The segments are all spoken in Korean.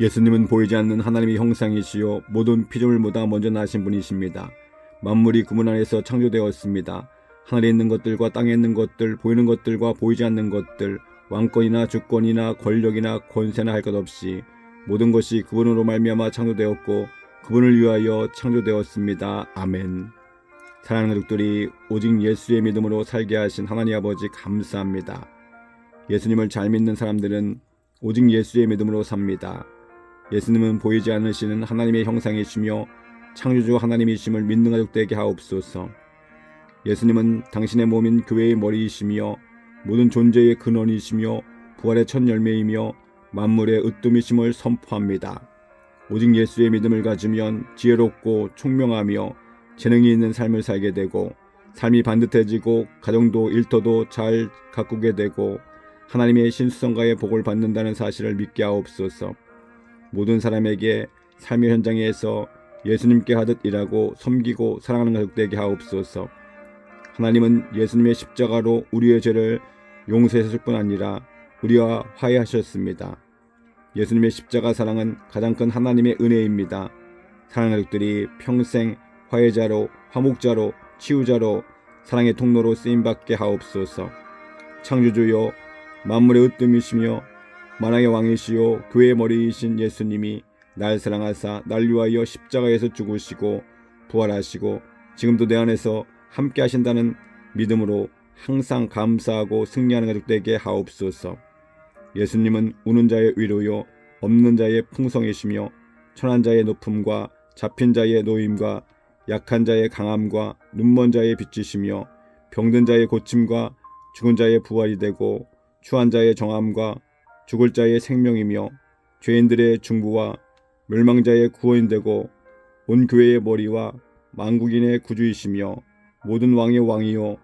예수님은 보이지 않는 하나님의 형상이시요 모든 피조물보다 먼저 나신 분이십니다. 만물이 그분 안에서 창조되었습니다. 하늘에 있는 것들과 땅에 있는 것들, 보이는 것들과 보이지 않는 것들, 왕권이나 주권이나 권력이나 권세나 할 것 없이 모든 것이 그분으로 말미암아 창조되었고 그분을 위하여 창조되었습니다. 아멘. 사랑하는 가족들이 오직 예수의 믿음으로 살게 하신 하나님 아버지 감사합니다. 예수님을 잘 믿는 사람들은 오직 예수의 믿음으로 삽니다. 예수님은 보이지 않으시는 하나님의 형상이시며 창조주 하나님이심을 믿는 가족 되게 하옵소서. 예수님은 당신의 몸인 교회의 머리이시며 모든 존재의 근원이시며 부활의 첫 열매이며 만물의 으뜸이심을 선포합니다. 오직 예수의 믿음을 가지면 지혜롭고 총명하며 재능이 있는 삶을 살게 되고 삶이 반듯해지고 가정도 일터도 잘 가꾸게 되고 하나님의 신수성가의 복을 받는다는 사실을 믿게 하옵소서. 모든 사람에게 삶의 현장에서 예수님께 하듯 일하고 섬기고 사랑하는 가족 되게 하옵소서. 하나님은 예수님의 십자가로 우리의 죄를 용서하실 뿐 아니라 우리와 화해하셨습니다. 예수님의 십자가 사랑은 가장 큰 하나님의 은혜입니다. 사랑하는 가족들이 평생 화해자로 화목자로 치유자로 사랑의 통로로 쓰임받게 하옵소서. 창조주여 만물의 으뜸이시며 만왕의 왕이시요 교회의 머리이신 예수님이 날 사랑하사 날 위하여 십자가에서 죽으시고 부활하시고 지금도 내 안에서 함께 하신다는 믿음으로 항상 감사하고 승리하는 가족 되게 하옵소서. 예수님은 우는 자의 위로요 없는 자의 풍성이시며 천한 자의 높음과 잡힌 자의 노임과 약한 자의 강함과 눈먼 자의 빛이시며 병든 자의 고침과 죽은 자의 부활이 되고 추한 자의 정함과 죽을 자의 생명이며 죄인들의 중부와 멸망자의 구원이 되고 온 교회의 머리와 만국인의 구주이시며 모든 왕의 왕이요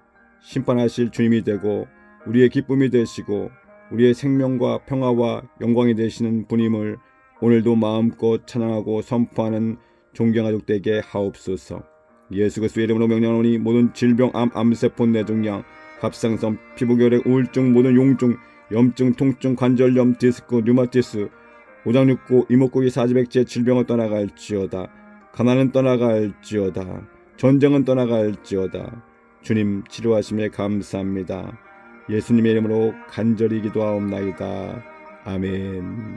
심판하실 주님이 되고 우리의 기쁨이 되시고 우리의 생명과 평화와 영광이 되시는 분임을 오늘도 마음껏 찬양하고 선포하는 존경하족 되게 하옵소서. 예수 그리스도의 이름으로 명령하노니 모든 질병, 암, 암세포, 뇌종양, 갑상선, 피부결핵, 우울증, 모든 용증, 염증, 통증, 관절염, 디스크, 류마티스, 오장육부, 이목구비, 사지백제 질병을 떠나갈지어다. 가난은 떠나갈지어다. 전쟁은 떠나갈지어다. 주님 치료하심에 감사합니다. 예수님의 이름으로 간절히 기도하옵나이다. 아멘.